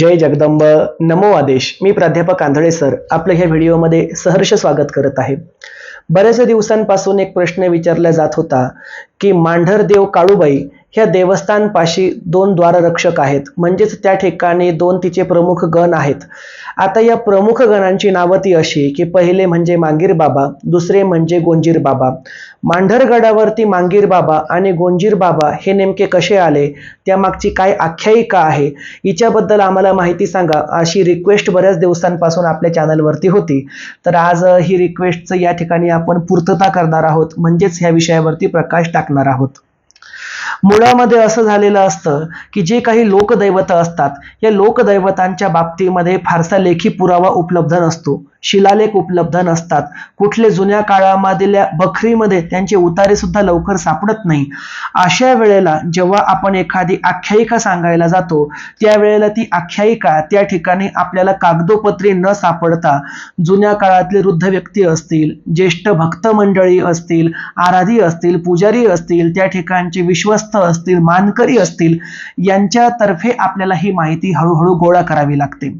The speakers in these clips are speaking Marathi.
जय जगदंब नमो आदेश. मी प्राध्यापक आंधळे सर. आपलं ह्या व्हिडिओमध्ये सहर्ष स्वागत करत आहे. बऱ्याच दिवसांपासून एक प्रश्न विचारला जात होता की मांढरदेव काळूबाई ह्या देवस्थानपाशी दोन द्वाररक्षक आहेत. म्हणजेच त्या ठिकाणी दोन तिचे प्रमुख गण आहेत. आता या प्रमुख गणांची नावं ती अशी की पहिले म्हणजे मांगीर बाबा दुसरे म्हणजे गोंजीर बाबा. मांढरगडावरती मांगीर बाबा आणि गोंजीर बाबा हे नेमके कसे आले? त्यामागची काय आख्यायिका आहे? हिच्याबद्दल आम्हाला माहिती सांगा. अशी रिक्वेस्ट बऱ्याच दिवसांपासून आपल्या चॅनलवरती होती. तर आज ही रिक्वेस्टचं या ठिकाणी आपण पूर्तता करणार आहोत. म्हणजेच ह्या विषयावरती प्रकाश टाकणार आहोत. मुळामध्ये असं झालेलं असतं की जे काही लोकदैवत असतात या लोकदैवतांच्या बाबतीमध्ये फारसा लेखी पुरावा उपलब्ध नसतो. शिलालेख उपलब्ध नसतात. कुठले जुन्या काळामधल्या बखरीमध्ये त्यांचे उतारे सुद्धा लवकर सापडत नाही. अशा वेळेला जेव्हा आपण एखादी आख्यायिका सांगायला जातो त्यावेळेला ती आख्यायिका त्या ठिकाणी आपल्याला कागदोपत्री न सापडता जुन्या काळातले वृद्ध व्यक्ती असतील ज्येष्ठ भक्त मंडळी असतील आराधी असतील पुजारी असतील त्या ठिकाणचे विश्वास विश्वस्त असतील मानकरी असतील यांच्यातर्फे आपल्याला ही माहिती हळूहळू गोळा करावी लागते.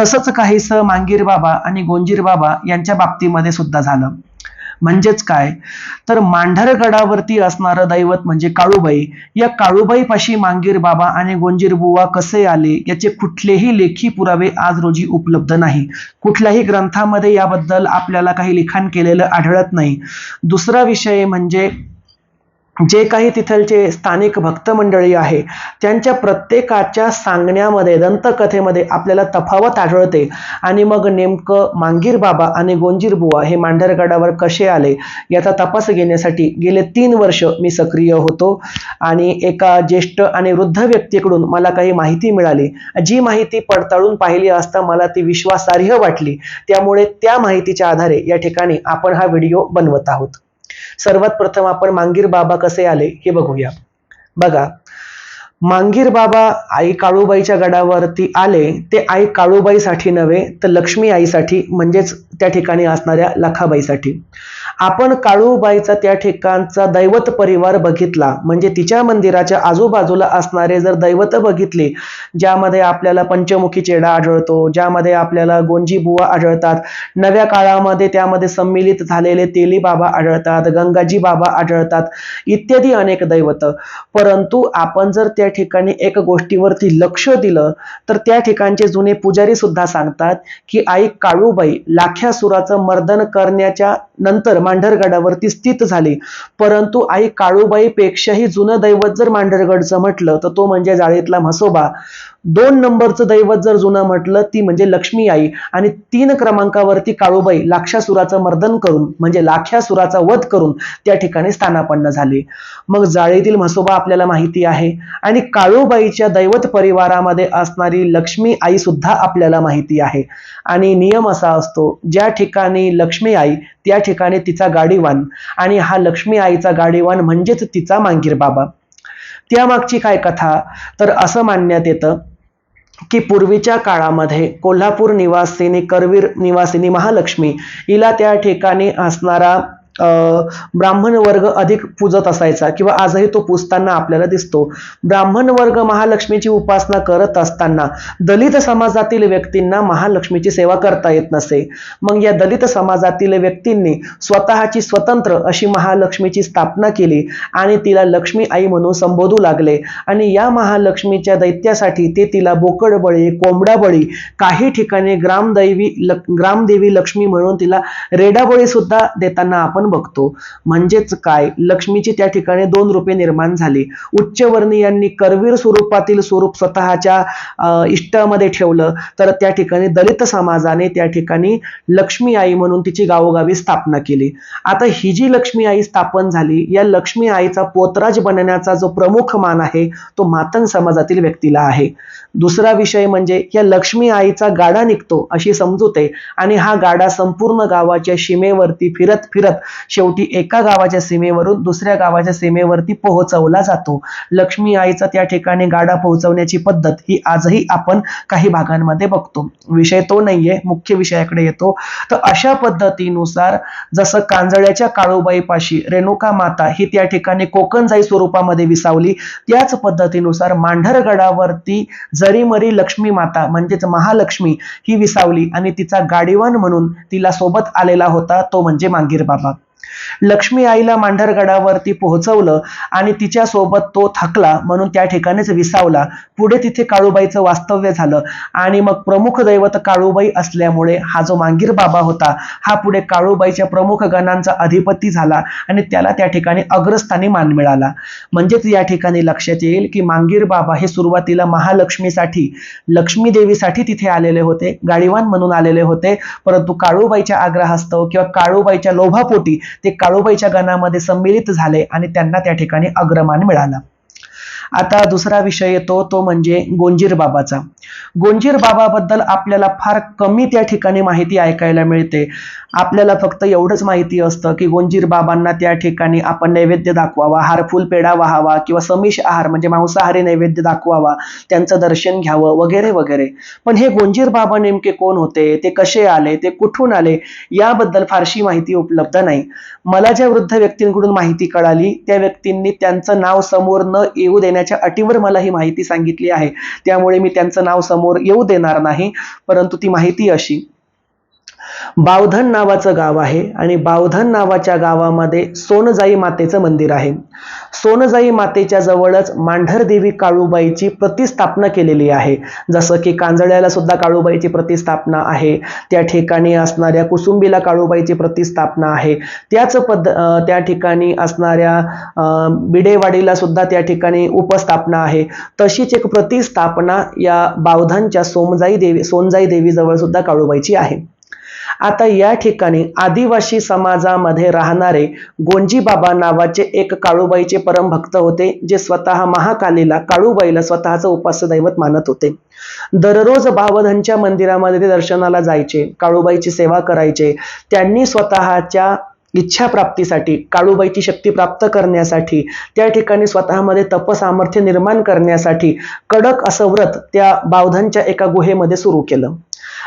तसंच काहीस मांगीर बाबा आणि गोंजीर बाबा यांच्या बाबतीमध्ये सुद्धा झालं. म्हणजेच काय? तर मांढरगडावरती असणारं दैवत म्हणजे काळूबाई. या काळूबाई पाशी मांगीर बाबा आणि गोंजीर बुवा कसे आले याचे कुठलेही लेखी पुरावे आज रोजी उपलब्ध नाही. कुठल्याही ग्रंथामध्ये याबद्दल आपल्याला काही लिखाण केलेलं आढळत नाही. दुसरा विषय म्हणजे जे काही तिथलचे स्थानिक भक्त मंडळी आहे त्यांच्या प्रत्येकाच्या सांगण्यामध्ये दंतकथेमध्ये आपल्याला तफावत आढळते. आणि मग नेमकं मांगीर बाबा आणि गोंजीरबुवा हे मांढरगडावर कसे आले याचा तपास घेण्यासाठी गेले तीन वर्ष मी सक्रिय होतो. आणि एका ज्येष्ठ आणि वृद्ध व्यक्तीकडून मला काही माहिती मिळाली. जी माहिती पडताळून पाहिली असता मला ती विश्वासार्ह वाटली. त्यामुळे त्या माहितीच्या आधारे या ठिकाणी आपण हा व्हिडिओ बनवत आहोत. सर्वात प्रथम आपण मांगीर बाबा कसे आले हे बघूया. बघा मांगीर बाबा आई काळूबाईच्या गडावरती आले ते आई काळूबाईसाठी नव्हे तर लक्ष्मी आईसाठी म्हणजेच त्या ठिकाणी असणाऱ्या लखाबाईसाठी. आपण काळूबाईचा त्या ठिकाणचा दैवत परिवार बघितला म्हणजे तिच्या मंदिराच्या आजूबाजूला असणारे जर दैवत बघितली ज्यामध्ये आपल्याला पंचमुखी चेडा आढळतो ज्यामध्ये आपल्याला गोंजी बुवा आढळतात नव्या काळामध्ये त्यामध्ये सम्मिलित झालेले तेली बाबा आढळतात गंगाजी बाबा आढळतात इत्यादी अनेक दैवत. परंतु आपण जर त्या ठिकाणी एक गोष्टीवरती लक्ष दिलं तर त्या ठिकाणचे जुने पुजारी सुद्धा सांगतात की आई काळूबाई लाख्या सुराचं मर्दन करण्याच्या नंतर मांढरगडावरती स्थित झाली. परंतु आई काळूबाई पेक्षाही जुनं दैवत जर मांढरगडचं म्हटलं तर तो म्हणजे जाळीतला म्हसोबा. दोन नंबरचं दैवत जर जुनं म्हटलं ती म्हणजे लक्ष्मी आई. आणि तीन क्रमांकावरती काळूबाई लाक्षासुराचं मर्दन करून म्हणजे लाख्यासुराचा वध करून त्या ठिकाणी स्थानापन्न झाले. मग जाळीतील म्हसोबा आपल्याला माहिती आहे. आणि काळूबाईच्या दैवत परिवारामध्ये असणारी लक्ष्मी आई सुद्धा आपल्याला माहिती आहे. आणि नियम असा असतो ज्या ठिकाणी लक्ष्मी आई त्या ठिकाणी तिचा गाडीवान. आणि हा लक्ष्मी आईचा गाडीवान म्हणजेच तिचा मांगीर बाबा त्यामागची काय कथा? तर असं मानण्यात येतं की पूर्वीच्या काळामध्ये कोल्हापूर निवासिनी करवीर निवासिनी महालक्ष्मी हिला त्या ठिकाणी असणारा ब्राह्मण वर्ग अधिक पूजत असायचा किंवा आजही तो पूजताना आपल्याला दिसतो. ब्राह्मण वर्ग महालक्ष्मीची उपासना करत असताना दलित समाजातील व्यक्तींना महालक्ष्मीची सेवा करता येत नसे. मग या दलित समाजातील व्यक्तींनी स्वतःची स्वतंत्र अशी महालक्ष्मीची स्थापना केली आणि तिला लक्ष्मी आई म्हणून संबोधू लागले. आणि या महालक्ष्मीच्या दैत्यासाठी ते तिला बोकड बळी कोंबडा बळी काही ठिकाणी ग्रामदैवी ल ग्रामदेवी लक्ष्मी म्हणून तिला रेडाबळी सुद्धा देताना आपण बघतो. म्हणजेच काय? लक्ष्मीची त्या ठिकाणी दोन रूपे निर्माण झाली. उच्चवर्णीयांनी करवीर स्वरूपातील स्वरूप स्वतःच्या इष्टामध्ये ठेवलं. तर त्या ठिकाणी दलित समाजाने त्या ठिकाणी लक्ष्मी आई म्हणून तिची गावोगावी स्थापना केली. आता ही जी लक्ष्मी आई स्थापन झाली या लक्ष्मी आईचा पोतराज बनण्याचा जो प्रमुख मान आहे तो मातन समाजातील व्यक्तीला आहे. दुसरा विषय म्हणजे या लक्ष्मी आईचा गाडा निघतो अशी समजूत आहे आणि हा गाडा संपूर्ण गावाच्या सीमेवरती फिरत फिरत शेवटी एका गावाच्या सीमेवरून दुसऱ्या गावाच्या सीमेवरती पोहोचवला जातो. लक्ष्मी आईचा त्या ठिकाणी गाडा पोहोचवण्याची पद्धत ही आजही आपण काही भागांमध्ये बघतो. विषय तो नाहीये मुख्य विषयाकडे येतो. तर अशा पद्धतीनुसार जसं कांजळ्याच्या काळूबाईपाशी रेणुका माता ही त्या ठिकाणी कोकणजाई स्वरूपामध्ये विसावली त्याच पद्धतीनुसार मांढरगडावरती जरीमरी लक्ष्मी माता म्हणजेच महालक्ष्मी ही विसावली आणि तिचा गाडीवान म्हणून तिला सोबत आलेला होता तो म्हणजे मांगीर बाबा लक्ष्मी आईला मांढरगडावरती पोहोचवलं आणि तिच्या सोबत तो थकला म्हणून त्या ठिकाणीच विसावला. पुढे तिथे काळूबाईचं वास्तव्य झालं आणि मग प्रमुख दैवत काळूबाई असल्यामुळे हा जो मांगीर बाबा होता हा पुढे काळूबाईच्या प्रमुख गणांचा अधिपती झाला आणि त्याला त्या ठिकाणी अग्रस्थानी मान मिळाला. म्हणजेच या ठिकाणी लक्षात येईल की मांगीर बाबा हे सुरुवातीला महालक्ष्मीसाठी लक्ष्मी देवीसाठी तिथे आलेले होते गाडीवान म्हणून आलेले होते परंतु काळूबाईच्या आग्रहास्तव किंवा काळूबाईच्या लोभापोटी ते काळूबाईच्या गणामध्ये सम्मिलित झाले आणि त्यांना त्या ठिकाणी अग्रमान मिळाला. आता दुसरा विषय येतो तो म्हणजे गोंजीर बाबाचा गोंजीर बाबाबद्दल आपल्याला फार कमी त्या ठिकाणी माहिती ऐकायला मिळते. आपल्याला फक्त एवढंच माहिती असतं की गोंजीर बाबांना त्या ठिकाणी आपण नैवेद्य दाखवावा हारफूल पेढा व्हावा किंवा समिष आहार म्हणजे मांसाहारी नैवेद्य दाखवावा त्यांचं दर्शन घ्यावं वगैरे वगैरे. पण हे गोंजीर बाबा नेमके कोण होते ते कसे आले ते कुठून आले याबद्दल फारशी माहिती उपलब्ध नाही. मला ज्या वृद्ध व्यक्तींकडून माहिती कळाली त्या व्यक्तींनी त्यांचं नाव समोर न येऊ देण्याच्या अटीवर मला ही माहिती सांगितली आहे. त्यामुळे मी त्यांचं नाव समोर येऊ देणार नाही परंतु ती माहिती अशी बावधन नावाचं गाव आहे आणि बावधन नावाच्या गावामध्ये सोनजाई मातेचं मंदिर आहे. सोनजाई मातेच्या जवळच मांढरदेवी काळूबाईची प्रतिस्थापना केलेली आहे. जसं की कांजळ्याला सुद्धा काळूबाईची प्रतिस्थापना आहे. त्या ठिकाणी असणाऱ्या कुसुंबीला काळूबाईची प्रतिस्थापना आहे. त्याच पद्ध त्या ठिकाणी असणाऱ्या अं, बिडेवाडीला सुद्धा त्या ठिकाणी उपस्थापना आहे. तशीच एक प्रतिस्थापना या बावधनच्या सोमजाई देवी सोनजाई देवीजवळ सुद्धा काळूबाईची आहे. आता या ठिकाणी आदिवासी समाजामध्ये राहणारे गोंजीबाबा नावाचे एक काळूबाईचे परमभक्त होते जे स्वतः महाकालीला काळूबाईला स्वतःचं उपास्य दैवत मानत होते. दररोज बावधनच्या मंदिरामध्ये ते दर्शनाला जायचे काळूबाईची सेवा करायचे. त्यांनी स्वतःच्या इच्छा प्राप्तीसाठी काळूबाईची शक्ती प्राप्त करण्यासाठी त्या ठिकाणी स्वतःमध्ये तपसामर्थ्य निर्माण करण्यासाठी कडक असं व्रत त्या बावधनच्या एका गुहेमध्ये सुरू केलं.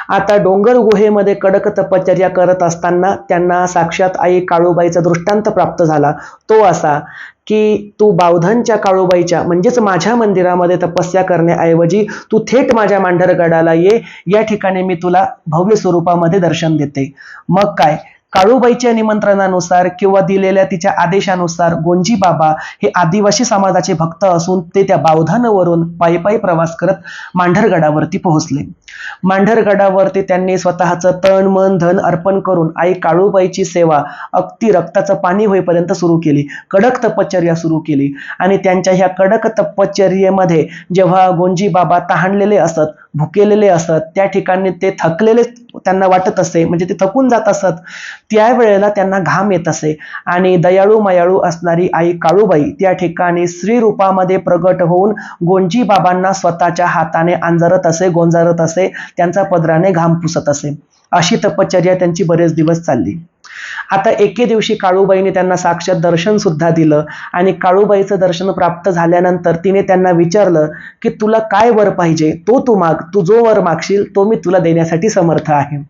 आता डोंगर गुहेमध्ये कडक तपश्चर्या करत असताना त्यांना साक्षात आई काळूबाईचा दृष्टांत प्राप्त झाला. तो असा की तू बावधनच्या काळूबाईच्या म्हणजेच माझ्या मंदिरामध्ये तपस्या करण्याऐवजी तू थेट माझ्या मांढरगडाला ये. या ठिकाणी मी तुला भव्य स्वरूपामध्ये दर्शन देते. मग काय? काळूबाईच्या निमंत्रणानुसार किंवा दिलेल्या तिच्या आदेशानुसार गोंजी बाबा हे आदिवासी समाजाचे भक्त असून ते त्या बावधानवरून पायी पायी प्रवास करत मांढरगडावरती पोहोचले. मांढरगडावरती त्यांनी स्वतःचं तण मन धन अर्पण करून आई काळूबाईची सेवा अगदी रक्ताचं पाणी होईपर्यंत सुरू केली. कडक तपश्चर्या सुरू केली आणि त्यांच्या ह्या कडक तपश्चर्येमध्ये जेव्हा गोंजी बाबा तहानलेले असत भुकेलेले असत त्या ठिकाणी ते थकलेले त्यांना वाटत असे म्हणजे ते थकून जात असत. त्यावेळेला त्यांना घाम येत असे. आणि दयाळू मयाळू असणारी आई काळूबाई त्या ठिकाणी स्त्री रूपामध्ये प्रगट होऊन गोंजी बाबांना स्वतःच्या हाताने आंजरत असे गोंजारत असे त्यांचा पदराने घाम पुसत असे. अशी तपश्चर्या त्यांची बरेच दिवस चालली. आता एके दिवशी काळूबाईने त्यांना साक्षात दर्शन सुद्धा दिलं आणि काळूबाईचं दर्शन प्राप्त झाल्यानंतर तिने त्यांना विचारलं की तुला काय वर पाहिजे? तो तू माग तू जो वर मागशील तो मी तुला देण्यासाठी समर्थ आहे.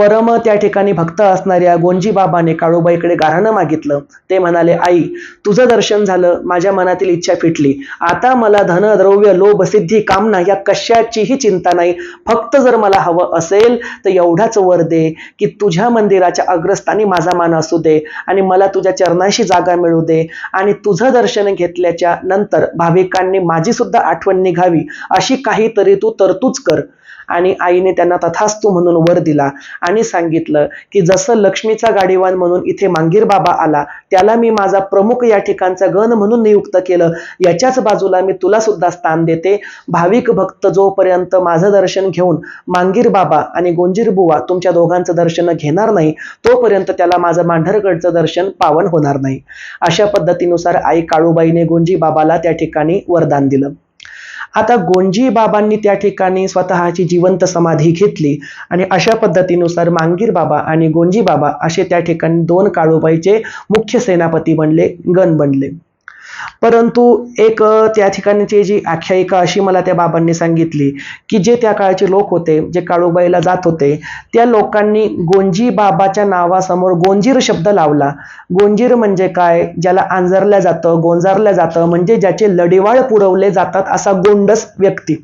परम त्या ठिकाणी भक्त असणाऱ्या गोंजी बाबाने काळूबाईकडे गाऱ्हाणं मागितलं. ते म्हणाले आई तुझं दर्शन झालं माझ्या मनातील इच्छा फिटली. आता मला धन द्रव्य लोभ सिद्धी कामना या कशाचीही चिंता नाही. फक्त जर मला हवं असेल तर एवढाच वर दे की तुझ्या मंदिराच्या अग्रस्थानी माझा मान असू दे आणि मला तुझ्या चरणाशी जागा मिळू दे आणि तुझं दर्शन घेतल्याच्या नंतर भाविकांनी माझी सुद्धा आठवण निघावी. अशी काहीतरी तू तरतूच कर. आणि आईने त्यांना तथास्तू म्हणून वर दिला आणि सांगितलं की जसं लक्ष्मीचा गाडीवान म्हणून इथे मांगीर बाबा आला त्याला मी माझा प्रमुख या ठिकाणचा गण म्हणून नियुक्त केलं. याच्याच बाजूला मी तुला सुद्धा स्थान देते. भाविक भक्त जोपर्यंत माझं दर्शन घेऊन मांगीर बाबा आणि गोंजीर बुवा तुमच्या दोघांचं दर्शन घेणार नाही तोपर्यंत त्याला माझं मांढरगडचं दर्शन पावन होणार नाही. अशा पद्धतीनुसार आई काळूबाईने गोंजी बाबाला त्या ठिकाणी वरदान दिलं. आता गोंजी बाबांनी त्या ठिकाणी स्वतःची जिवंत समाधी घेतली आणि अशा पद्धतीनुसार मांगीर बाबा आणि गोंजी बाबा असे त्या ठिकाणी दोन काळूबाईचे मुख्य सेनापती बनले गण बनले. परंतु एक त्या ठिकाणीची जी आख्यायिका अशी मला त्या बाबांनी सांगितली की जे त्या काळचे लोक होते जे काळूबाईला जात होते त्या लोकांनी गोंजी बाबाच्या नावासमोर गोंजीर शब्द लावला. गोंजीर म्हणजे काय? ज्याला आंजरलं जातं गोंजारलं जातं म्हणजे ज्याचे लढेवाळ पुरवले जातात असा गोंडस व्यक्ती.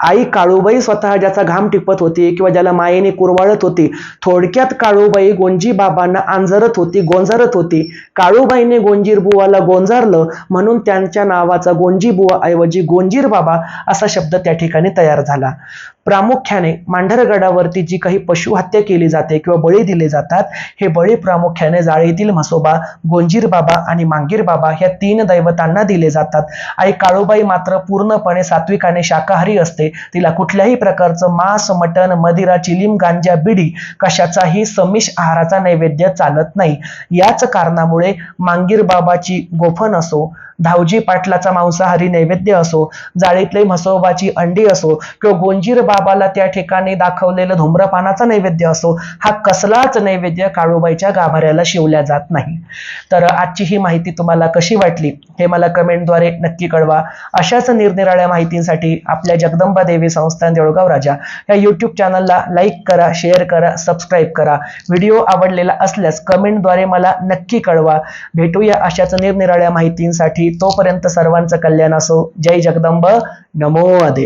आई काळूबाई स्वतः ज्याचा घाम टिपत होती किंवा ज्याला मायेने कुरवाळत होती थोडक्यात काळूबाई गोंजी बाबांना आंजरत होती गोंजारत होती. काळूबाईने गोंजीर बुवाला गोंजारलं म्हणून त्यांच्या नावाचा गोंजी बुवा ऐवजी गोंजीर बाबा असा शब्द त्या ठिकाणी तयार झाला. प्रामुख्याने मांढरगडावरती जी काही पशुहत्या केली जाते किंवा बळी दिले जातात हे बळी प्रामुख्याने जाळीतील म्हसोबा गोंजीर बाबा आणि मांगीर बाबा ह्या तीन दैवतांना दिले जातात. आई काळूबाई मात्र पूर्णपणे सात्विकाने शाकाहारी असते. तिला कुठल्याही प्रकारचं मांस मटण मदिरा चिलीम गांजा बिडी कशाचाही समिष आहाराचा नैवेद्य चालत नाही. याच कारणामुळे मांगीर बाबाची गोफण असो धावजी पाटलाचा मांसाहारी नैवेद्य असो जाळीतले म्हसोबाची अंडी असो किंवा गोंजीर बाबाला त्या ठिकाणी दाखवलेलं धूम्रपानाचा नैवेद्य असो हा कसलाच नैवेद्य काळूबाईच्या गाभाऱ्याला शिवल्या जात नाही. तर आजची ही माहिती तुम्हाला कशी वाटली हे मला कमेंटद्वारे नक्की कळवा. अशाच निरनिराळ्या माहितींसाठी आपल्या जगदंबा देवी संस्थान देऊळगाव राजा या यूट्यूब चॅनलला लाईक करा शेअर करा सबस्क्राईब करा. व्हिडिओ आवडलेला असल्यास कमेंटद्वारे मला नक्की कळवा. भेटूया अशाच निरनिराळ्या माहितींसाठी. तोपर्यंत सर्वांचं कल्याण असो. जय जगदंब. नमो अदे